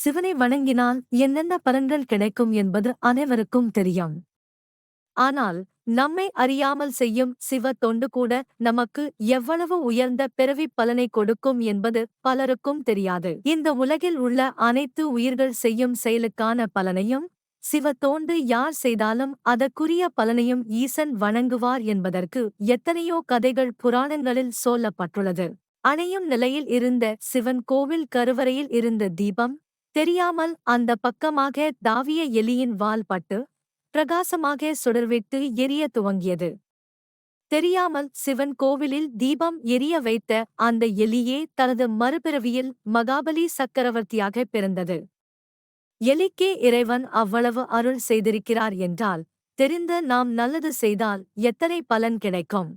சிவனை வணங்கினால் என்னென்ன பலன்கள் கிடைக்கும் என்பது அனைவருக்கும் தெரியும். ஆனால் நம்மை அறியாமல் செய்யும் சிவ தொண்டு கூட நமக்கு எவ்வளவு உயர்ந்த பிறவி பலனை கொடுக்கும் என்பது பலருக்கும் தெரியாது. இந்த உலகில் உள்ள அனைத்து உயிர்கள் செய்யும் செயலுக்கான பலனையும் சிவ தோண்டு யார் செய்தாலும் அதற்குரிய பலனையும் ஈசன் வணங்குவார் என்பதற்கு எத்தனையோ கதைகள் புராணங்களில் சொல்லப்பட்டுள்ளது. அணையும் நிலையில் இருந்த சிவன் கோவில் கருவறையில் இருந்த தீபம் தெரியாமல் அந்த பக்கமாக தாவிய எலியின் வால் பட்டு பிரகாசமாக சுடர்விட்டு எரிய துவங்கியது. தெரியாமல் சிவன் கோவிலில் தீபம் எரிய வைத்த அந்த எலியே தனது மறுபிறவியில் மகாபலி சக்கரவர்த்தியாக பிறந்தது. எலிக்கே இறைவன் அவ்வளவு அருள் செய்திருக்கிறார் என்றால் தெரிந்து நாம் நல்லது செய்தால் எத்தனை பலன் கிடைக்கும்?